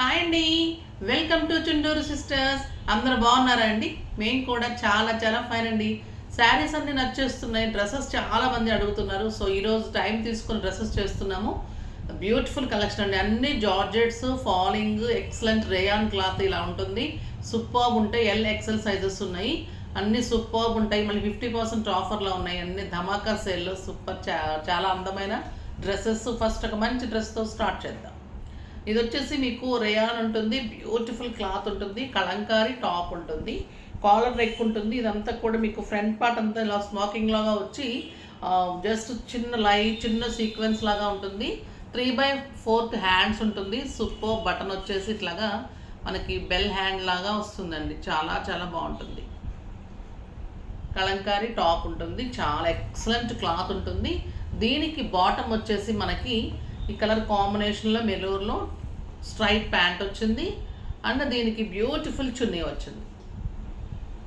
Hi అండి. Welcome to Chunduru sisters. అందరు బాగున్నారా అండి? మేము కూడా చాలా చాలా ఫైన్ అండి. శారీస్ అన్ని నచ్చేస్తున్నాయి. డ్రెస్సెస్ చాలా మంది అడుగుతున్నారు. సో ఈరోజు టైం తీసుకుని డ్రెస్సెస్ చేస్తున్నాము. బ్యూటిఫుల్ కలెక్షన్ అండి. అన్ని georgettes falling excellent rayon cloth ఇలా ఉంటుంది. సూపర్బ్ ఉంటాయి. ఎల్ ఎక్సెల్ సైజెస్ ఉన్నాయి. అన్ని సూపర్బ్ ఉంటాయి. మళ్ళీ ఫిఫ్టీ పర్సెంట్ ఆఫర్లో ఉన్నాయి. అన్ని ధమాకా సేల్లో సూపర్ చాలా అందమైన డ్రెస్సెస్. ఫస్ట్ ఒక మంచి డ్రెస్తో స్టార్ట్ చేద్దాం. ఇది వచ్చేసి మీకు రేయాన్ ఉంటుంది బ్యూటిఫుల్ క్లాత్ ఉంటుంది కలంకారీ టాప్ ఉంటుంది కాలర్ నెక్ ఉంటుంది. ఇదంతా కూడా మీకు ఫ్రంట్ పార్ట్ అంతా ఇలా స్మోకింగ్ లాగా వచ్చి జస్ట్ చిన్న లై చిన్న సీక్వెన్స్ లాగా ఉంటుంది. త్రీ బై ఫోర్త్ హ్యాండ్స్ ఉంటుంది. సూపర్ బటన్ వచ్చేసి ఇట్లాగా మనకి బెల్ హ్యాండ్ లాగా వస్తుందండి. చాలా చాలా బాగుంటుంది. కలంకారీ టాప్ ఉంటుంది. చాలా ఎక్సలెంట్ క్లాత్ ఉంటుంది. దీనికి బాటమ్ వచ్చేసి మనకి ఈ కలర్ కాంబినేషన్లో మెలూర్లో స్ట్రైట్ ప్యాంట్ వచ్చింది అండ్ దీనికి బ్యూటిఫుల్ చున్నీ వచ్చింది.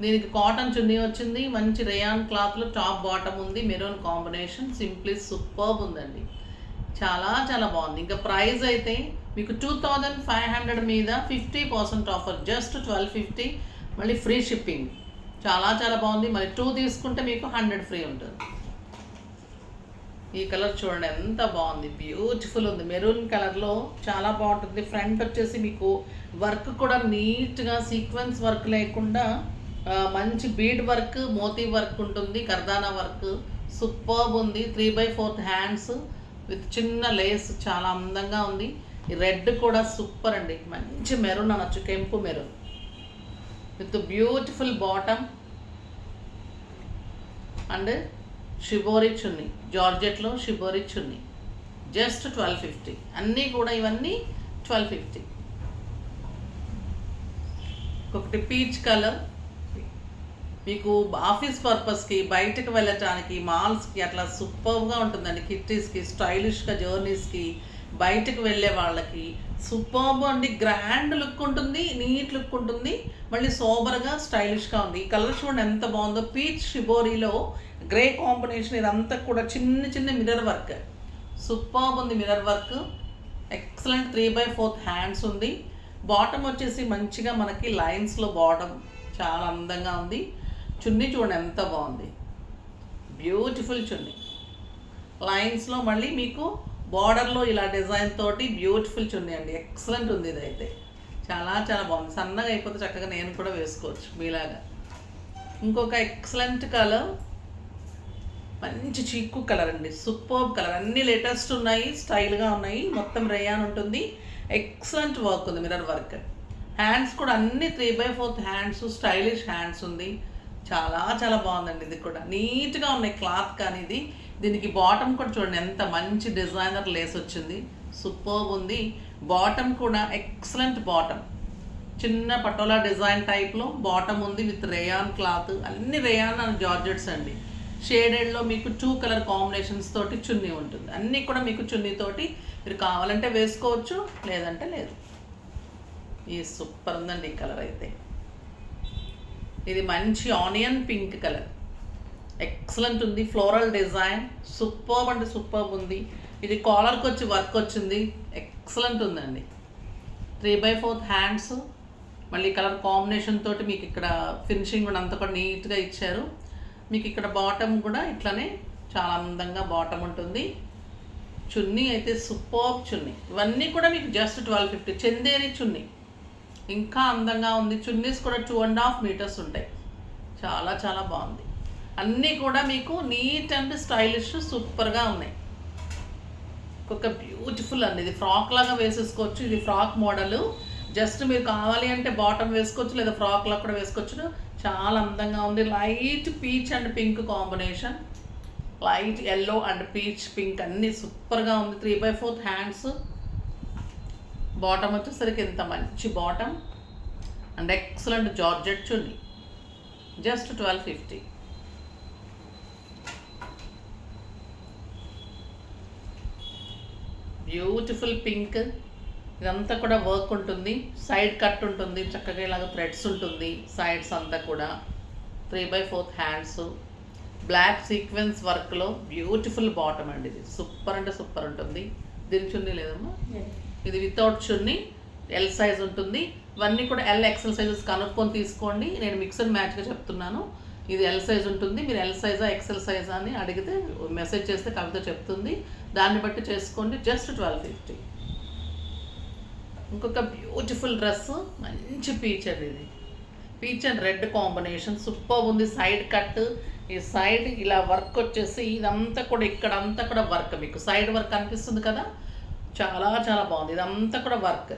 దీనికి కాటన్ చున్నీ వచ్చింది మంచి రేయాన్ క్లాత్లో టాప్ బాటమ్ ఉంది మెరూన్ కాంబినేషన్ సింప్లీ సూపర్బ్ ఉందండి. చాలా చాలా బాగుంది. ఇంకా ప్రైస్ అయితే మీకు టూ థౌజండ్ ఫైవ్ హండ్రెడ్ మీద fifty percent offer just twelve fifty. మళ్ళీ ఫ్రీ షిప్పింగ్. చాలా చాలా బాగుంది. మళ్ళీ టూ తీసుకుంటే మీకు హండ్రెడ్ ఫ్రీ ఉంటుంది. ఈ కలర్ చూడండి ఎంత బాగుంది. బ్యూటిఫుల్ ఉంది. మెరూన్ కలర్లో చాలా బాగుంటుంది. ఫ్రంట్ వచ్చేసి మీకు వర్క్ కూడా నీట్గా సీక్వెన్స్ వర్క్ లేకుండా మంచి బీడ్ వర్క్ మోతీ వర్క్ ఉంటుంది. కర్దానా వర్క్ సూపర్బ్ ఉంది. Three by fourth hands with చిన్న లేస్ చాలా అందంగా ఉంది. రెడ్ కూడా సూపర్ అండి. మంచి మెరూన్ అనొచ్చు కెంపు maroon with beautiful bottom and shibori చున్నీ జార్జెట్లో షిబోరి చున్నీ జస్ట్ ట్వెల్వ్ ఫిఫ్టీ అన్నీ కూడా ఇవన్నీ ట్వెల్వ్ ఫిఫ్టీ ఒకటి పీచ్ కలర్ మీకు ఆఫీస్ పర్పస్కి బయటకు వెళ్ళటానికి మాల్స్కి అట్లా సూపర్గా ఉంటుందండి. కిట్టీస్కి స్టైలిష్గా జర్నీస్కి బయటకు వెళ్ళే వాళ్ళకి సూపర్బ్ అండి. గ్రాండ్ లుక్ ఉంటుంది నీట్ లుక్ ఉంటుంది. మళ్ళీ సోబర్గా స్టైలిష్గా ఉంది. ఈ కలర్ చూడండి ఎంత బాగుందో. పీచ్ షిబోరీలో గ్రే కాంబినేషన్ ఇదంతా కూడా చిన్న చిన్న మిరర్ వర్క్ సూపర్బ్ ఉంది mirror work excellent three by fourth hands ఉంది. బాటమ్ వచ్చేసి మంచిగా మనకి లైన్స్లో బాటమ్ చాలా అందంగా ఉంది. చున్నీ చూడండి ఎంత బాగుంది. బ్యూటిఫుల్ చున్నీ. లైన్స్లో మళ్ళీ మీకు బార్డర్లో ఇలా డిజైన్ తోటి బ్యూటిఫుల్ చున్నీ అండి ఎక్సలెంట్ ఉంది ఇదైతే. చాలా చాలా బాగుంది. సన్నగా అయిపోతే చక్కగా నేను కూడా వేసుకోవచ్చు మీలాగా. ఇంకొక ఎక్సలెంట్ కలర్. మంచి చిక్కు కలర్ అండి. Super colour. అన్ని లేటెస్ట్ ఉన్నాయి స్టైల్గా ఉన్నాయి. మొత్తం రేయాన్ ఉంటుంది. ఎక్సలెంట్ వర్క్ ఉంది మిర్రర్ వర్క్. హ్యాండ్స్ కూడా అన్ని three by fourth hands stylish hands ఉంది. చాలా చాలా బాగుందండి ఇది కూడా. నీట్గా ఉన్నాయి క్లాత్ కానీ ఇది. దీనికి బాటమ్ కూడా చూడండి ఎంత మంచి డిజైనర్ లేస్ వచ్చింది. సూపర్ ఉంది. బాటమ్ కూడా ఎక్సలెంట్ బాటమ్ చిన్న పటోలా డిజైన్ టైప్లో బాటమ్ ఉంది విత్ రేయాన్ క్లాత్ అన్ని రేయాన్ అండ్ జార్జెట్స్ అండి. షేడెడ్లో మీకు టూ కలర్ కాంబినేషన్స్ తోటి చున్నీ ఉంటుంది. అన్నీ కూడా మీకు చున్నీతోటి మీరు కావాలంటే వేసుకోవచ్చు లేదంటే లేదు. ఈ సూపర్ ఉందండి ఈ కలర్ అయితే. ఇది మంచి ఆనియన్ పింక్ కలర్ ఎక్సలెంట్ ఉంది. ఫ్లోరల్ డిజైన్ సూపర్బ్ అంటే సూపర్ ఉంది. ఇది కాలర్కి వచ్చి వర్క్ వచ్చింది. ఎక్సలెంట్ ఉందండి. త్రీ బై ఫోర్త్ హ్యాండ్స్ మళ్ళీ కలర్ కాంబినేషన్ తోటి మీకు ఇక్కడ ఫినిషింగ్ కూడా అంతా కూడా నీట్గా ఇచ్చారు. మీకు ఇక్కడ బాటమ్ కూడా ఇట్లానే చాలా అందంగా బాటమ్ ఉంటుంది. చున్నీ అయితే సూపర్ చున్నీ. ఇవన్నీ కూడా మీకు జస్ట్ ట్వెల్వ్ ఫిఫ్టీ చందేరి చున్నీ. ఇంకా అందంగా ఉంది. చున్నీస్ కూడా టూ అండ్ హాఫ్ మీటర్స్ ఉంటాయి. చాలా చాలా బాగుంది. అన్నీ కూడా మీకు నీట్ అండ్ స్టైలిష్ సూపర్గా ఉన్నాయి. ఒక బ్యూటిఫుల్ అండి. ఇది ఫ్రాక్ లాగా వేసేసుకోవచ్చు. ఇది ఫ్రాక్ మోడల్ జస్ట్ మీరు కావాలి అంటే బాటమ్ వేసుకోవచ్చు లేదా ఫ్రాక్ లాగా కూడా వేసుకోవచ్చు. చాలా అందంగా ఉంది. Light peach and pink combination light yellow and peach pink అన్నీ సూపర్గా ఉంది. Three by fourth hands bottom వచ్చేసరికి ఇంత మంచి bottom and excellent georgette chunni. Just twelve fifty beautiful pink. ఇదంతా కూడా వర్క్ ఉంటుంది. సైడ్ కట్ ఉంటుంది. చక్కగా ఇలాగ థ్రెడ్స్ ఉంటుంది. సైడ్స్ అంతా కూడా. Three by fourth hands. Black sequence వర్క్లో బ్యూటిఫుల్ బాటమ్ అండి ఇది. సూపర్ అంటే సూపర్ ఉంటుంది. దీని చున్నీ లేదమ్మా? ఇది వితౌట్ చున్నీ. ఎల్ సైజ్ ఉంటుంది. ఇవన్నీ కూడా ఎల్ ఎక్సెల్ సైజెస్ కనుక్కొని తీసుకోండి. నేను మిక్సర్ మ్యాచ్గా చెప్తున్నాను. ఇది ఎల్ సైజ్ ఉంటుంది మీరు ఎల్ సైజా ఎక్సెల్ సైజా అని అడిగితే మెసేజ్ చేస్తే కవిత చెప్తుంది. దాన్ని బట్టి చేసుకోండి జస్ట్ ట్వెల్వ్ ఫిఫ్టీ ఇంకొక బ్యూటిఫుల్ డ్రెస్ మంచి పీచ్ అండి ఇది. Peach and red combination super ఉంది. సైడ్ కట్ ఈ సైడ్ ఇలా వర్క్ వచ్చేసి ఇదంతా కూడా ఇక్కడ అంతా కూడా వర్క్ మీకు. సైడ్ వర్క్ అనిపిస్తుంది కదా? చాలా చాలా బాగుంది. ఇదంతా కూడా వర్క్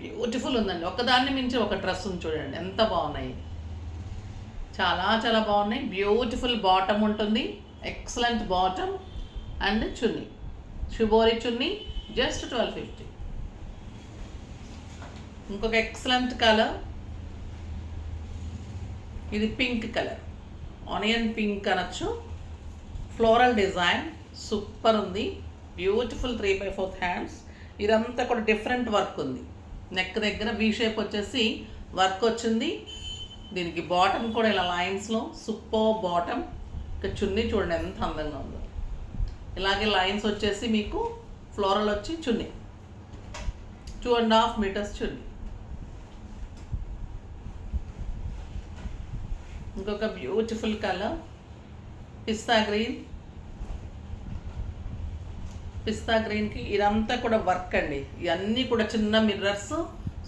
బ్యూటిఫుల్ ఉందండి. ఒకదాన్ని మించి ఒక డ్రెస్ ఉంది చూడండి. ఎంత బాగున్నాయి. చాలా చాలా బాగున్నాయి. బ్యూటిఫుల్ బాటమ్ ఉంటుంది. Excellent bottom and chunni శుభోరి chunni just twelve fifty ఇంకొక ఎక్సలెంట్ కలర్ ఇది పింక్ కలర్ ఆనియన్ పింక్ అనొచ్చు. ఫ్లోరల్ డిజైన్ సూపర్ ఉంది. Beautiful three by fourth hands ఇదంతా కూడా డిఫరెంట్ వర్క్ ఉంది. నెక్ దగ్గర వీ షేప్ వచ్చేసి వర్క్ వచ్చింది. దీనికి బాటమ్ కూడా ఇలా లైన్స్లో సూపర్ బాటమ్ ఇక చున్నీ చూడండి ఎంత అందంగా ఉందో. ఇలాగే లైన్స్ వచ్చేసి మీకు ఫ్లోరల్ వచ్చి చున్నీ. టూ అండ్ హాఫ్ మీటర్స్ చున్నీ. ఇంకొక beautiful colour pista green pista గ్రీన్కి ఇదంతా కూడా వర్క్ అండి. ఇవన్నీ కూడా చిన్న మిర్రర్స్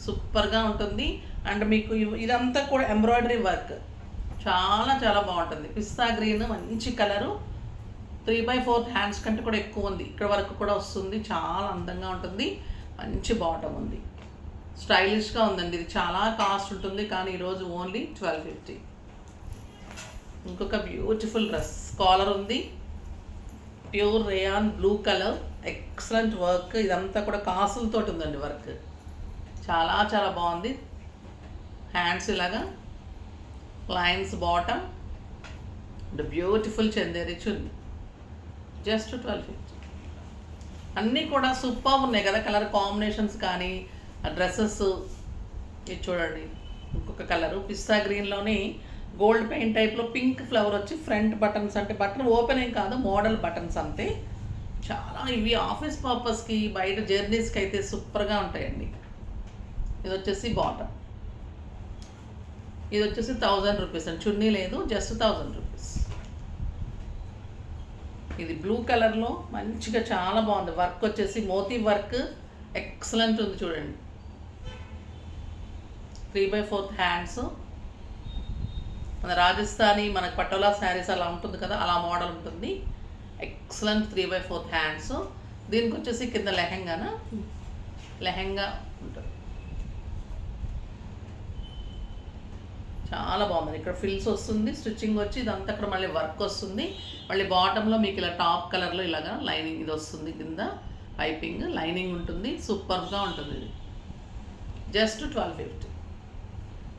సూపర్గా ఉంటుంది. అండ్ మీకు ఇదంతా కూడా ఎంబ్రాయిడరీ వర్క్ చాలా చాలా బాగుంటుంది. పిస్తా గ్రీన్ మంచి colour three by fourth hands కంటే కూడా ఎక్కువ ఉంది. ఇక్కడ వరకు కూడా వస్తుంది. చాలా అందంగా ఉంటుంది. మంచి బాటమ్ ఉంది. స్టైలిష్గా ఉందండి ఇది. చాలా కాస్ట్ ఉంటుంది కానీ ఈరోజు ఓన్లీ ట్వెల్వ్ ఫిఫ్టీ ఇంకొక బ్యూటిఫుల్ డ్రెస్ కాలర్ ఉంది. Pure rayon blue colour excellent work ఇదంతా కూడా కాసులతోటి ఉందండి వర్క్ చాలా చాలా బాగుంది. హ్యాండ్స్ ఇలాగా. Lines bottom and beautiful Chanderi chunni just twelve fifty అన్నీ కూడా సూపర్ ఉన్నాయి కదా కలర్ కాంబినేషన్స్ కానీ ఆ డ్రెస్సెస్ ఇది చూడండి ఇంకొక కలరు పిస్తా గ్రీన్లోని గోల్డ్ పెయింట్ టైప్లో పింక్ ఫ్లవర్ వచ్చి ఫ్రంట్ బటన్స్ అంటే బటన్ ఓపెన్ ఏం కాదు మోడల్ బటన్స్ అంతే. చాలా ఇవి ఆఫీస్ పర్పస్కి బయట జర్నీస్కి అయితే సూపర్గా ఉంటాయండి. ఇది వచ్చేసి బాటమ్ ఇది వచ్చేసి థౌజండ్ రూపీస్ అండి. చున్నీ లేదు జస్ట్ థౌజండ్ రూపీస్ ఇది బ్లూ కలర్లో మంచిగా చాలా బాగుంది. వర్క్ వచ్చేసి మోతీ వర్క్ ఎక్సలెంట్ ఉంది చూడండి. త్రీ బై ఫోర్త్ హ్యాండ్స్ మన రాజస్థానీ మన పటోలా శారీస్ అలా ఉంటుంది కదా అలా మోడల్ ఉంటుంది. Excellent three by fourth hands దీనికి వచ్చేసి కింద లెహెంగానా? లెహెంగా చాలా బాగుంది. ఇక్కడ ఫిల్స్ వస్తుంది స్టిచ్చింగ్ వచ్చి ఇదంతా అక్కడ మళ్ళీ వర్క్ వస్తుంది. మళ్ళీ బాటంలో మీకు ఇలా టాప్ కలర్లో ఇలాగా లైనింగ్ ఇది వస్తుంది కింద పైపింగ్ లైనింగ్ ఉంటుంది సూపర్గా ఉంటుంది ఇది. జస్ట్ ట్వెల్వ్ ఫిఫ్టీ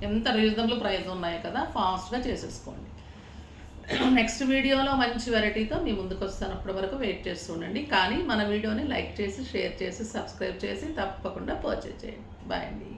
ఎంత రీజనబుల్ ప్రైస్ ఉన్నాయి కదా ఫాస్ట్గా చేసేసుకోండి. నెక్స్ట్ వీడియోలో మంచి వెరైటీతో మీ ముందుకు వస్తాను. అప్పటి వరకు వెయిట్ చేస్తూ ఉండండి. కానీ మన వీడియోని లైక్ చేసి షేర్ చేసి సబ్స్క్రైబ్ చేసి తప్పకుండా పర్చేజ్ చేయండి. బాయ్ అండి.